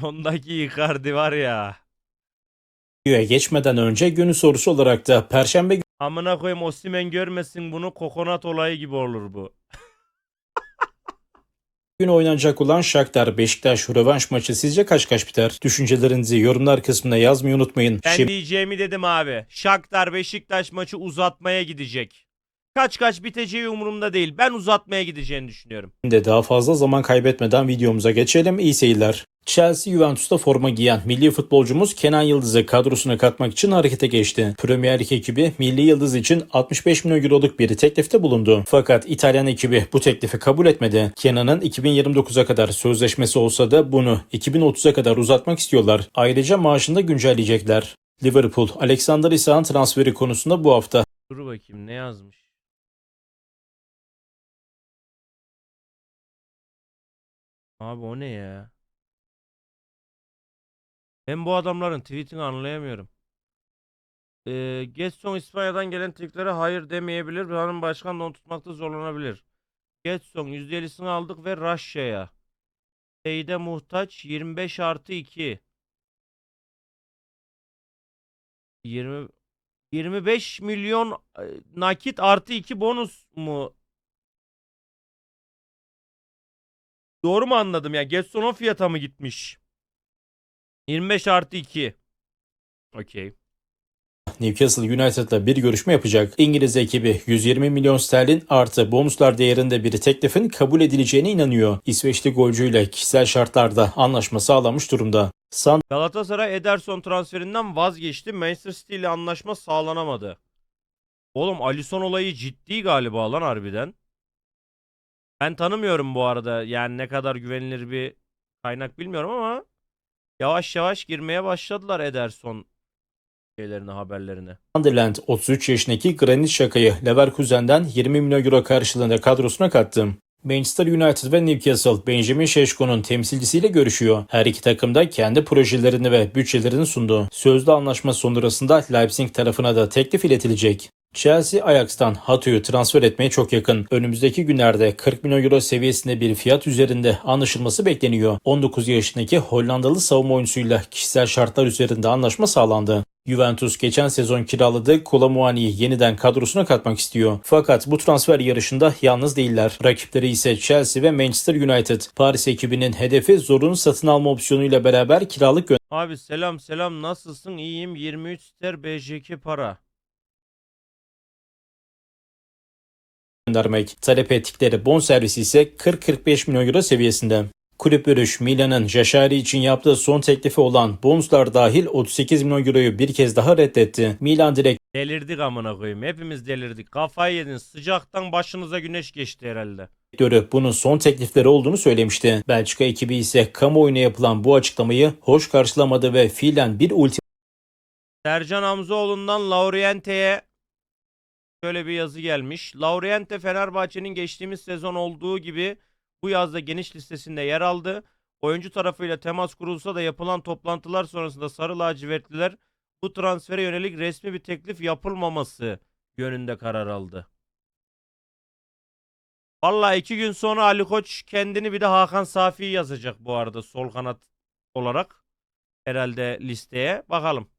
Sondaki Icardi var ya. videoya geçmeden önce günün sorusu olarak da Perşembe Amına koyayım Osimen görmesin bunu kokonat olayı gibi olur bu. günü oynanacak olan Shakhtar Beşiktaş rövanş maçı sizce kaç kaç biter? Düşüncelerinizi yorumlar kısmına yazmayı unutmayın. Ben diyeceğimi dedim abi. Shakhtar Beşiktaş maçı uzatmaya gidecek. Kaç kaç biteceği umurumda değil. Ben uzatmaya gideceğini düşünüyorum. Şimdi daha fazla zaman kaybetmeden videomuza geçelim. İyi seyirler. Chelsea Juventus'ta forma giyen milli futbolcumuz Kenan Yıldız'ı kadrosuna katmak için harekete geçti. Premier Lig ekibi milli yıldız için 65 milyon euroluk bir teklifte bulundu. Fakat İtalyan ekibi bu teklifi kabul etmedi. Kenan'ın 2029'a kadar sözleşmesi olsa da bunu 2030'a kadar uzatmak istiyorlar. Ayrıca maaşını da güncelleyecekler. Liverpool, Alexander Isak'ın transferi konusunda bu hafta Dur bakayım ne yazmış. Abi o ne ya? Ben bu adamların tweetini anlayamıyorum. Ee, Getson İspanya'dan gelen tekliflere hayır demeyebilir. Hanım başkan da onu tutmakta zorlanabilir. Getson %50'sini aldık ve Rusya'ya. Teyide muhtaç 25 artı 2. 20 25 milyon nakit artı 2 bonus mu? Doğru mu anladım ya? Getson'un fiyata mı gitmiş? 25 artı 2. Okey. Newcastle United'la bir görüşme yapacak. İngiliz ekibi 120 milyon sterlin artı bonuslar değerinde bir teklifin kabul edileceğine inanıyor. İsveçli golcüyle kişisel şartlarda anlaşma sağlamış durumda. San Galatasaray Ederson transferinden vazgeçti. Manchester City ile anlaşma sağlanamadı. Oğlum Alisson olayı ciddi galiba lan harbiden. Ben tanımıyorum bu arada. Yani ne kadar güvenilir bir kaynak bilmiyorum ama yavaş yavaş girmeye başladılar Ederson şeylerine haberlerine. Sunderland 33 yaşındaki Granit Xhaka'yı Leverkusen'den 20 milyon euro karşılığında kadrosuna kattı. Manchester United ve Newcastle Benjamin Şeşko'nun temsilcisiyle görüşüyor. Her iki takım da kendi projelerini ve bütçelerini sundu. Sözlü anlaşma sonrasında Leipzig tarafına da teklif iletilecek. Chelsea Ajax'tan Hatu'yu transfer etmeye çok yakın. Önümüzdeki günlerde 40 milyon euro seviyesinde bir fiyat üzerinde anlaşılması bekleniyor. 19 yaşındaki Hollandalı savunma oyuncusuyla kişisel şartlar üzerinde anlaşma sağlandı. Juventus geçen sezon kiraladığı Kolomuani'yi yeniden kadrosuna katmak istiyor. Fakat bu transfer yarışında yalnız değiller. Rakipleri ise Chelsea ve Manchester United. Paris ekibinin hedefi zorunlu satın alma opsiyonuyla beraber kiralık Abi selam selam nasılsın? İyiyim 23 ster BJK para. Göndermek. Talep ettikleri bonservisi ise 40-45 milyon euro seviyesinde. Kulüp görüş Milan'ın Jaşari için yaptığı son teklifi olan bonuslar dahil 38 milyon euroyu bir kez daha reddetti. Milan Delirdik amına koyayım. Hepimiz delirdik. Kafayı yedin. Sıcaktan başınıza güneş geçti herhalde. direktörü bunun son teklifleri olduğunu söylemişti. Belçika ekibi ise kamuoyuna yapılan bu açıklamayı hoş karşılamadı ve fiilen bir Sercan Hamzoğlu'ndan Lauriente'ye şöyle bir yazı gelmiş. Lauriente Fenerbahçe'nin geçtiğimiz sezon olduğu gibi bu yazda geniş listesinde yer aldı. Oyuncu tarafıyla temas kurulsa da yapılan toplantılar sonrasında Sarı Lacivertliler bu transfere yönelik resmi bir teklif yapılmaması yönünde karar aldı. Vallahi iki gün sonra Ali Koç kendini bir de Hakan Safi'yi yazacak bu arada sol kanat olarak. Herhalde listeye. Bakalım.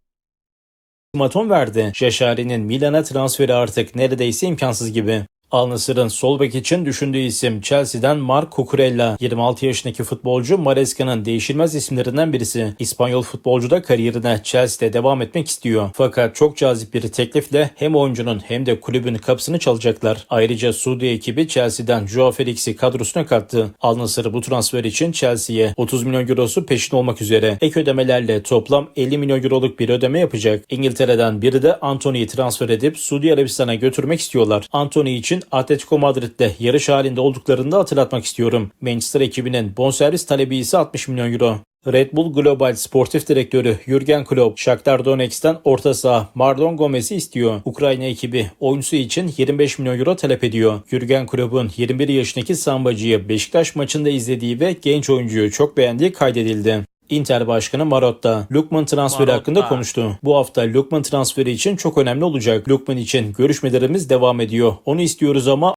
Ultimatom verdi. Jaşari'nin Milan'a transferi artık neredeyse imkansız gibi. Al sol bek için düşündüğü isim Chelsea'den Marc Cucurella. 26 yaşındaki futbolcu Maresca'nın değişilmez isimlerinden birisi. İspanyol futbolcu da kariyerine Chelsea'de devam etmek istiyor. Fakat çok cazip bir teklifle hem oyuncunun hem de kulübün kapısını çalacaklar. Ayrıca Suudi ekibi Chelsea'den Joao Felix'i kadrosuna kattı. Al bu transfer için Chelsea'ye 30 milyon eurosu peşin olmak üzere ek ödemelerle toplam 50 milyon euroluk bir ödeme yapacak. İngiltere'den biri de Anthony'yi transfer edip Suudi Arabistan'a götürmek istiyorlar. Anthony için Atletico Madrid'de yarış halinde olduklarını da hatırlatmak istiyorum. Manchester ekibinin bonservis talebi ise 60 milyon euro. Red Bull Global Sportif Direktörü Jurgen Klopp, Shakhtar Donetsk'ten orta saha Marlon Gomez'i istiyor. Ukrayna ekibi oyuncusu için 25 milyon euro talep ediyor. Jurgen Klopp'un 21 yaşındaki sambacıyı Beşiktaş maçında izlediği ve genç oyuncuyu çok beğendiği kaydedildi. Inter Başkanı Marotta, Lukman transferi Marotta. hakkında konuştu. Bu hafta Lukman transferi için çok önemli olacak. Lukman için görüşmelerimiz devam ediyor. Onu istiyoruz ama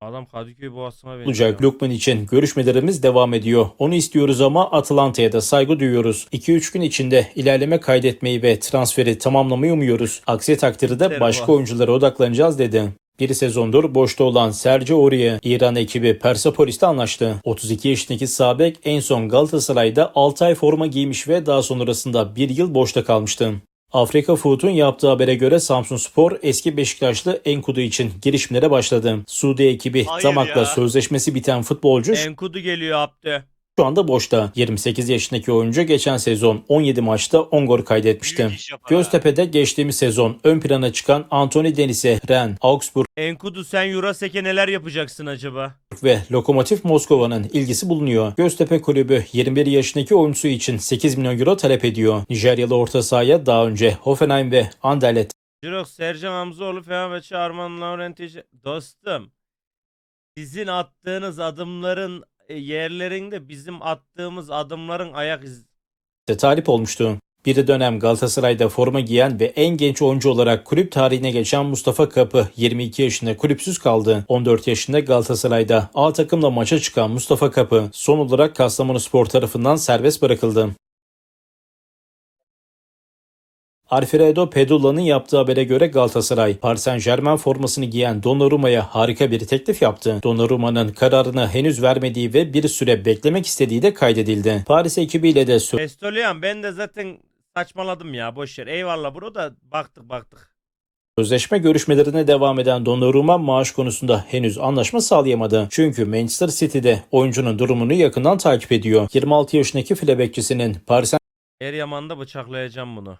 Adam Kadıköy boğazına benziyor. olacak. Lukman için görüşmelerimiz devam ediyor. Onu istiyoruz ama Atalanta'ya da saygı duyuyoruz. 2-3 gün içinde ilerleme kaydetmeyi ve transferi tamamlamayı umuyoruz. Aksi takdirde başka oyunculara odaklanacağız dedi. Bir sezondur boşta olan Sergio Aurier, İran ekibi Persepolis'te anlaştı. 32 yaşındaki Sabek en son Galatasaray'da 6 ay forma giymiş ve daha sonrasında bir yıl boşta kalmıştı. Afrika Food'un yaptığı habere göre Samsun Spor eski Beşiktaşlı Enkudu için girişimlere başladı. Suudi ekibi Hayır Zamak'la ya. sözleşmesi biten futbolcu Enkudu geliyor Abdü. Şu anda boşta. 28 yaşındaki oyuncu geçen sezon 17 maçta 10 gol kaydetmişti. Göztepe'de geçtiğimiz sezon ön plana çıkan Anthony Deniz'e Ren, Augsburg Enkudu sen Jurasek'e neler yapacaksın acaba? ve Lokomotiv Moskova'nın ilgisi bulunuyor. Göztepe kulübü 21 yaşındaki oyuncusu için 8 milyon euro talep ediyor. Nijeryalı orta sahaya daha önce Hoffenheim ve Anderlecht Jirok, Sercan Hamzoğlu, Fenerbahçe, Arman Laurentici. Dostum, sizin attığınız adımların yerlerinde bizim attığımız adımların ayak izi. de talip olmuştu. Bir dönem Galatasaray'da forma giyen ve en genç oyuncu olarak kulüp tarihine geçen Mustafa Kapı 22 yaşında kulüpsüz kaldı. 14 yaşında Galatasaray'da A takımla maça çıkan Mustafa Kapı son olarak Kastamonu Spor tarafından serbest bırakıldı. Alfredo Pedulla'nın yaptığı habere göre Galatasaray, Paris Saint Germain formasını giyen Donnarumma'ya harika bir teklif yaptı. Donnarumma'nın kararını henüz vermediği ve bir süre beklemek istediği de kaydedildi. Paris ekibiyle de Pestolian ben de zaten saçmaladım ya boş ver. Eyvallah bro da baktık baktık. Sözleşme görüşmelerine devam eden Donnarumma maaş konusunda henüz anlaşma sağlayamadı. Çünkü Manchester City'de oyuncunun durumunu yakından takip ediyor. 26 yaşındaki file bekçisinin Paris Eryaman'da bıçaklayacağım bunu.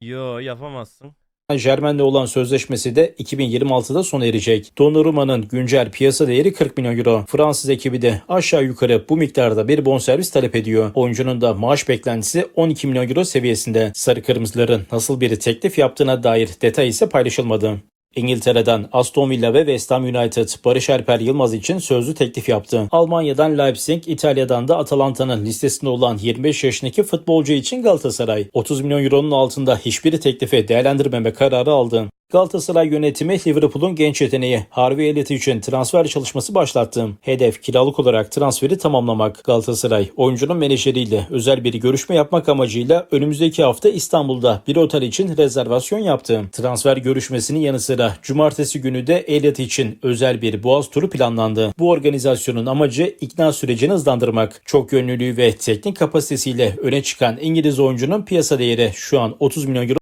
Yo yapamazsın. Germain'le olan sözleşmesi de 2026'da sona erecek. Donnarumma'nın güncel piyasa değeri 40 milyon euro. Fransız ekibi de aşağı yukarı bu miktarda bir bonservis talep ediyor. Oyuncunun da maaş beklentisi 12 milyon euro seviyesinde. Sarı Kırmızıların nasıl bir teklif yaptığına dair detay ise paylaşılmadı. İngiltere'den Aston Villa ve West Ham United Barış Alper Yılmaz için sözlü teklif yaptı. Almanya'dan Leipzig, İtalya'dan da Atalanta'nın listesinde olan 25 yaşındaki futbolcu için Galatasaray 30 milyon euronun altında hiçbir teklifi değerlendirmeme kararı aldı. Galatasaray yönetimi Liverpool'un genç yeteneği Harvey Elliott için transfer çalışması başlattı. Hedef kiralık olarak transferi tamamlamak. Galatasaray oyuncunun menajeriyle özel bir görüşme yapmak amacıyla önümüzdeki hafta İstanbul'da bir otel için rezervasyon yaptı. Transfer görüşmesinin yanı sıra cumartesi günü de Elliott için özel bir boğaz turu planlandı. Bu organizasyonun amacı ikna sürecini hızlandırmak. Çok yönlülüğü ve teknik kapasitesiyle öne çıkan İngiliz oyuncunun piyasa değeri şu an 30 milyon euro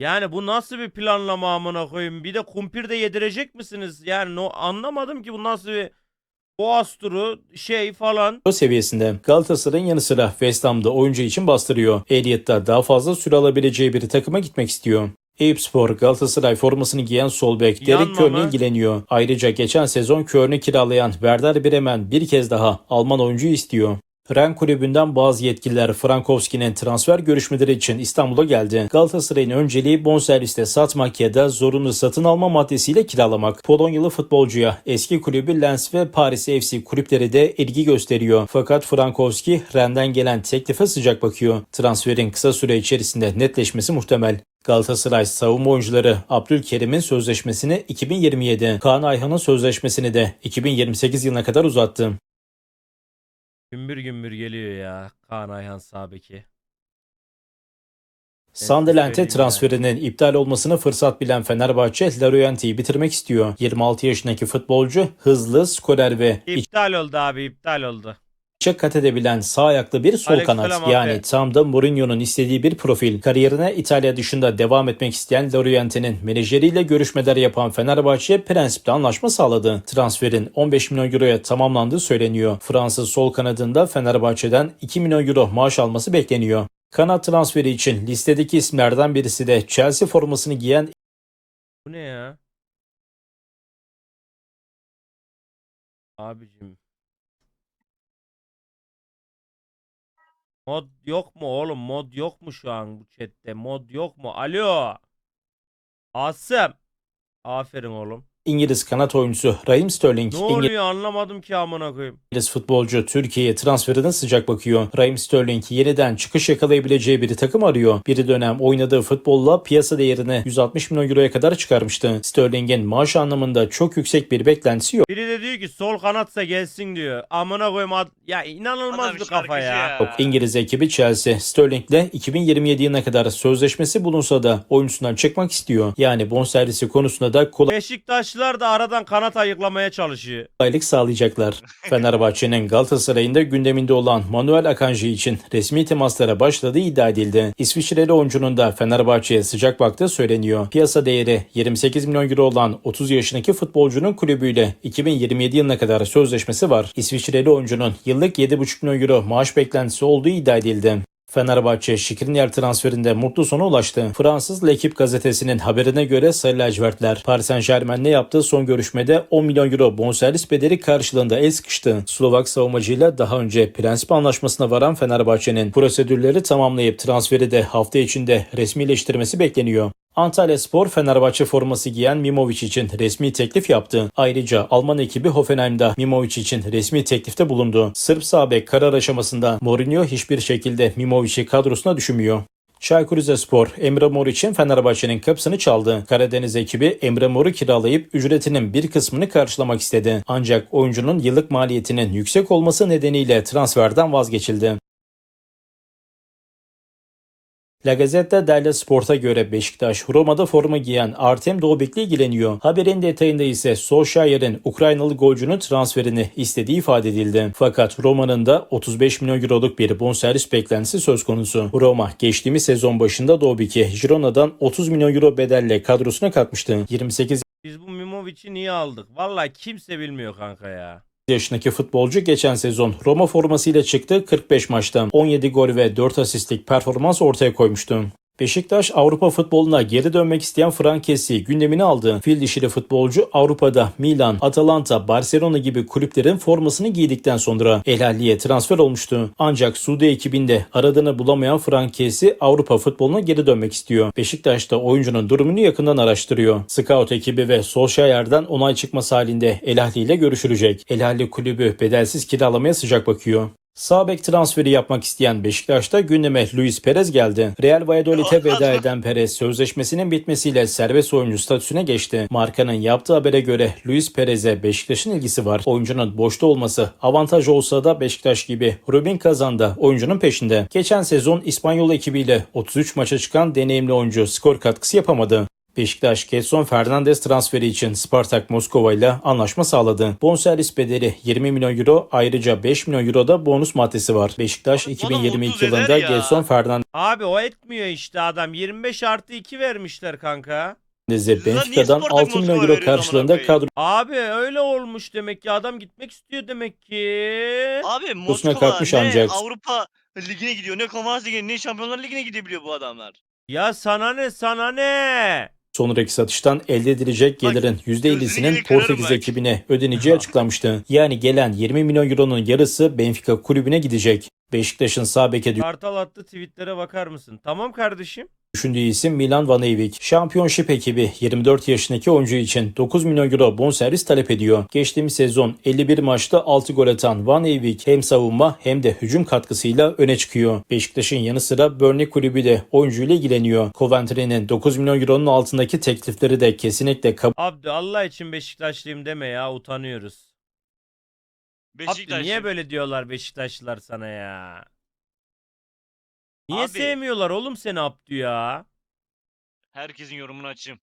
Yani bu nasıl bir planlama amına koyayım? Bir de kumpir de yedirecek misiniz? Yani no, anlamadım ki bu nasıl bir boğaz turu şey falan. seviyesinde. Galatasaray'ın yanı sıra West Ham'da oyuncu için bastırıyor. Da daha fazla süre alabileceği bir takıma gitmek istiyor. Eyüpspor Galatasaray formasını giyen sol bek Derek Körn'e ilgileniyor. Ayrıca geçen sezon Körn'ü kiralayan Werder Bremen bir kez daha Alman oyuncuyu istiyor. Ren kulübünden bazı yetkililer Frankowski'nin transfer görüşmeleri için İstanbul'a geldi. Galatasaray'ın önceliği bonserviste satmak ya da zorunlu satın alma maddesiyle kiralamak. Polonyalı futbolcuya eski kulübü Lens ve Paris FC kulüpleri de ilgi gösteriyor. Fakat Frankowski Ren'den gelen teklife sıcak bakıyor. Transferin kısa süre içerisinde netleşmesi muhtemel. Galatasaray savunma oyuncuları Abdülkerim'in sözleşmesini 2027, Kaan Ayhan'ın sözleşmesini de 2028 yılına kadar uzattı. Gümbür gümbür geliyor ya Kaan Ayhan Sabeki. Sunderland'e transferinin iptal olmasını fırsat bilen Fenerbahçe Lorient'i bitirmek istiyor. 26 yaşındaki futbolcu hızlı, skorer ve İptal oldu abi iptal oldu. İçe kat edebilen sağ ayaklı bir sol Alex kanat. Lamarte. Yani tam da Mourinho'nun istediği bir profil. Kariyerine İtalya dışında devam etmek isteyen Lorient'in menajeriyle görüşmeler yapan Fenerbahçe prensipte anlaşma sağladı. Transferin 15 milyon euroya tamamlandığı söyleniyor. Fransız sol kanadında Fenerbahçe'den 2 milyon euro maaş alması bekleniyor. Kanat transferi için listedeki isimlerden birisi de Chelsea formasını giyen Bu ne ya? Abicim. Mod yok mu oğlum? Mod yok mu şu an bu chatte? Mod yok mu? Alo. Asım. Aferin oğlum. İngiliz kanat oyuncusu Raheem Sterling, Ne oluyor anlamadım ki amına koyayım. İngiliz futbolcu Türkiye'ye transferine sıcak bakıyor. Raheem Sterling yeniden çıkış yakalayabileceği bir takım arıyor. Bir dönem oynadığı futbolla piyasa değerini 160 milyon euroya kadar çıkarmıştı. Sterling'in maaş anlamında çok yüksek bir beklentisi yok. Biri de diyor ki sol kanatsa gelsin diyor. Amına koyayım ad- ya inanılmaz Adam bir kafa şarkıcı ya. ya. İngiliz ekibi Chelsea, Sterling'le 2027 yılına kadar sözleşmesi bulunsa da oyuncusundan çıkmak istiyor. Yani bonservisi konusunda da Beşiktaşlılar da aradan kanat ayıklamaya çalışıyor. kolaylık sağlayacaklar. Fenerbahçe'nin Galatasaray'ında gündeminde olan Manuel Akanji için resmi temaslara başladığı iddia edildi. İsviçreli oyuncunun da Fenerbahçe'ye sıcak baktığı söyleniyor. Piyasa değeri 28 milyon euro olan 30 yaşındaki futbolcunun kulübüyle 2027 yılına kadar sözleşmesi var. İsviçreli oyuncunun yıllık 7,5 milyon euro maaş beklentisi olduğu iddia edildi. Fenerbahçe Şikrinyer transferinde mutlu sona ulaştı. Fransız L'Equipe gazetesinin haberine göre Sarı Lacivertler Paris Saint Germain'le yaptığı son görüşmede 10 milyon euro bonservis bedeli karşılığında el sıkıştı. Slovak savunmacıyla daha önce prensip anlaşmasına varan Fenerbahçe'nin prosedürleri tamamlayıp transferi de hafta içinde resmileştirmesi bekleniyor. Antalya Spor Fenerbahçe forması giyen Mimovic için resmi teklif yaptı. Ayrıca Alman ekibi Hoffenheim'da Mimovic için resmi teklifte bulundu. Sırp sağ bek karar aşamasında Mourinho hiçbir şekilde Mimovic'i kadrosuna düşünmüyor. Çaykur Rizespor Emre Mor için Fenerbahçe'nin kapısını çaldı. Karadeniz ekibi Emre Mor'u kiralayıp ücretinin bir kısmını karşılamak istedi. Ancak oyuncunun yıllık maliyetinin yüksek olması nedeniyle transferden vazgeçildi. La Gazzetta dello Sport'a göre Beşiktaş Roma'da forma giyen Artem Doğbek'le ilgileniyor. Haberin detayında ise Solskjaer'in Ukraynalı golcünün transferini istediği ifade edildi. Fakat Roma'nın da 35 milyon euroluk bir bonservis beklentisi söz konusu. Roma geçtiğimiz sezon başında Doğbek'i Girona'dan 30 milyon euro bedelle kadrosuna katmıştı. 28 Biz bu Mimovic'i niye aldık? Vallahi kimse bilmiyor kanka ya. Yaşındaki futbolcu geçen sezon Roma formasıyla çıktı 45 maçta 17 gol ve 4 asistlik performans ortaya koymuştu. Beşiktaş Avrupa futboluna geri dönmek isteyen Frankesi gündemine aldı. Fil dişili futbolcu Avrupa'da Milan, Atalanta, Barcelona gibi kulüplerin formasını giydikten sonra Elalli'ye transfer olmuştu. Ancak Suudi ekibinde aradığını bulamayan Frankesi Avrupa futboluna geri dönmek istiyor. Beşiktaş da oyuncunun durumunu yakından araştırıyor. Scout ekibi ve Solskjaer'den onay çıkması halinde Elahli ile görüşülecek. Elahli kulübü bedelsiz kiralamaya sıcak bakıyor. Sağ bek transferi yapmak isteyen Beşiktaş'ta gündeme Luis Perez geldi. Real Valladolid'e veda eden Perez sözleşmesinin bitmesiyle serbest oyuncu statüsüne geçti. Markanın yaptığı habere göre Luis Perez'e Beşiktaş'ın ilgisi var. Oyuncunun boşta olması avantaj olsa da Beşiktaş gibi Rubin Kazan da oyuncunun peşinde. Geçen sezon İspanyol ekibiyle 33 maça çıkan deneyimli oyuncu skor katkısı yapamadı. Beşiktaş, Getson Fernandes transferi için Spartak Moskova ile anlaşma sağladı. Bonservis bedeli 20 milyon euro ayrıca 5 milyon euro da bonus maddesi var. Beşiktaş Oğlum, 2022 30 eder yılında. Getson Fernandes'i Abi o etmiyor işte adam. 25 artı 2 vermişler kanka. niye Benfica'dan Spartak 6 milyon euro karşılığında kadro Abi öyle olmuş demek ki adam gitmek istiyor demek ki. Abi Moskova kalkmış ne ancak. Avrupa Ligi'ne gidiyor ne Konferans Ligi'ne ne Şampiyonlar Ligi'ne gidebiliyor bu adamlar. Ya sana ne sana ne? Sonraki satıştan elde edilecek gelirin gözünü %50'sinin kırarım Portekiz ekibine ödeneceği açıklamıştı. Yani gelen 20 milyon euronun yarısı Benfica kulübüne gidecek. Beşiktaş'ın sağ beke Kartal attı tweetlere bakar mısın? Tamam kardeşim. Düşündüğü isim Milan Van Eyvik. Şampiyonşip ekibi 24 yaşındaki oyuncu için 9 milyon euro bonservis talep ediyor. Geçtiğimiz sezon 51 maçta 6 gol atan Van Eyvik hem savunma hem de hücum katkısıyla öne çıkıyor. Beşiktaş'ın yanı sıra Burnley kulübü de oyuncuyla ilgileniyor. Coventry'nin 9 milyon euronun altındaki teklifleri de kesinlikle kabul Abdü Allah için Beşiktaşlıyım deme ya utanıyoruz. Abdü Beşiktaş. niye böyle diyorlar Beşiktaşlılar sana ya? Niye Abi- sevmiyorlar oğlum seni Abdü ya? Herkesin yorumunu açayım.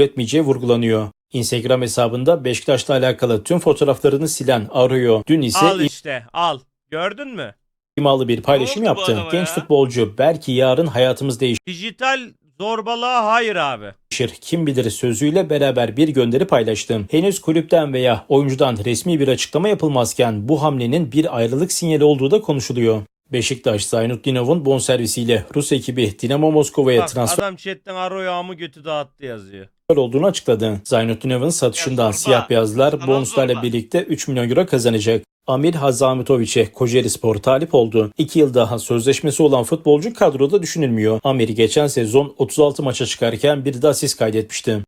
etmeyeceği vurgulanıyor. Instagram hesabında Beşiktaş'la alakalı tüm fotoğraflarını silen Arroyo dün ise Al işte al. Gördün mü? imalı bir paylaşım Ne oldu bu yaptı. adama Genç ya? futbolcu belki yarın hayatımız değişir. Dijital zorbalığa hayır abi. değişir. Kim bilir sözüyle beraber bir gönderi paylaştım. Henüz kulüpten veya oyuncudan resmi bir açıklama yapılmazken bu hamlenin bir ayrılık sinyali olduğu da konuşuluyor. Beşiktaş, Zaynutdinov'un bonservisiyle Rus ekibi Dinamo Moskova'ya Bak transfer adam chatten Aro'yu amı götü dağıttı yazıyor. olduğunu açıkladı. Zaynutdinov'un satışından Ya zorba. siyah beyazlar Tamam bonuslarla zorba. birlikte 3 milyon euro kazanacak. Amir Hazamitoviç'e Kocaeli Spor talip oldu. 2 yıl daha sözleşmesi olan futbolcu kadroda düşünülmüyor. Amir geçen sezon 36 maça çıkarken bir de asist kaydetmişti.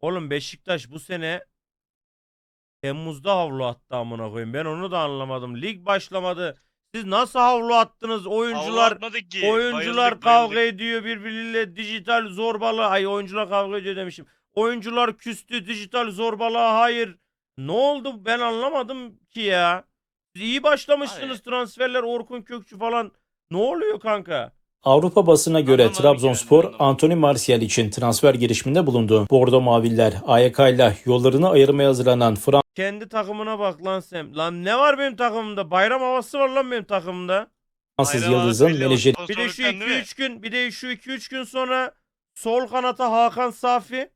Oğlum Beşiktaş bu sene Temmuz'da havlu attı amına koyayım. Ben onu da anlamadım. Lig başlamadı. Siz nasıl havlu attınız? Oyuncular Avlatmadık ki. oyuncular Bayıldık, kavga bayıldık. ediyor birbiriyle dijital zorbalığı. Ay oyuncular kavga ediyor demişim. Oyuncular küstü dijital zorbalığa hayır. Ne oldu ben anlamadım ki ya. Siz iyi başlamışsınız transferler Orkun Kökçü falan. Ne oluyor kanka? Avrupa basına göre Anlamadım Trabzonspor anlamadım. Anthony Martial için transfer girişiminde bulundu. Bordo Maviller AYK ile yollarını ayırmaya hazırlanan Fransız Kendi takımına bak lan sen. Lan ne var benim takımımda? Bayram havası var lan benim takımda. Bayrağı Yıldız'ın o menajeri Bir de şu sponsorluktan değil mi? 2-3 gün bir de şu 2-3 gün sonra sol kanata Hakan Safi.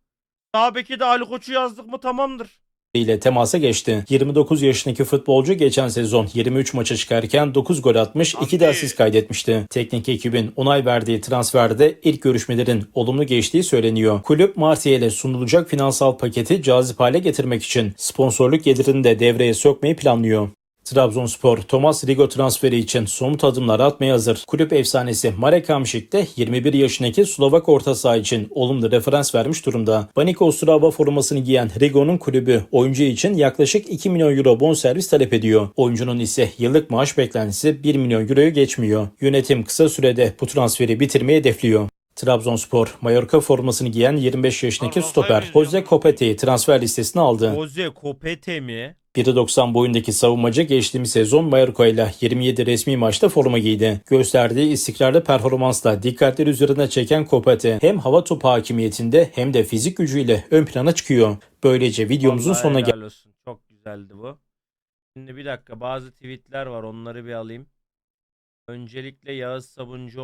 Sağ beki de Ali Koç'u yazdık mı tamamdır. İle temasa geçti. 29 yaşındaki futbolcu geçen sezon 23 maça çıkarken 9 gol atmış, 2 de asist kaydetmişti. Teknik ekibin onay verdiği transferde ilk görüşmelerin olumlu geçtiği söyleniyor. Kulüp Martial'e sunulacak finansal paketi cazip hale getirmek için sponsorluk gelirini de devreye sokmayı planlıyor. Trabzonspor, Thomas Rigo transferi için somut adımlar atmaya hazır. Kulüp efsanesi Marek Hamšík de 21 yaşındaki Slovak orta saha için olumlu referans vermiş durumda. Banik Ostrava formasını giyen Rigo'nun kulübü oyuncu için yaklaşık 2 milyon euro bonservis talep ediyor. Oyuncunun ise yıllık maaş beklentisi 1 milyon euroyu geçmiyor. Yönetim kısa sürede bu transferi bitirmeyi hedefliyor. Trabzonspor, Mallorca formasını giyen 25 yaşındaki stoper Jose. Copete'yi transfer listesine aldı. Jose Kopete mi? 1.90 boyundaki savunmacı geçtiğimiz sezon Mallorca ile 27 resmi maçta forma giydi. Gösterdiği istikrarlı performansla dikkatleri üzerine çeken Kopete hem hava topu hakimiyetinde hem de fizik gücüyle ön plana çıkıyor. Böylece videomuzun Vallahi sonuna geldik. Çok güzeldi bu. Şimdi bir dakika bazı tweetler var onları bir alayım. Öncelikle Yağız Sabuncu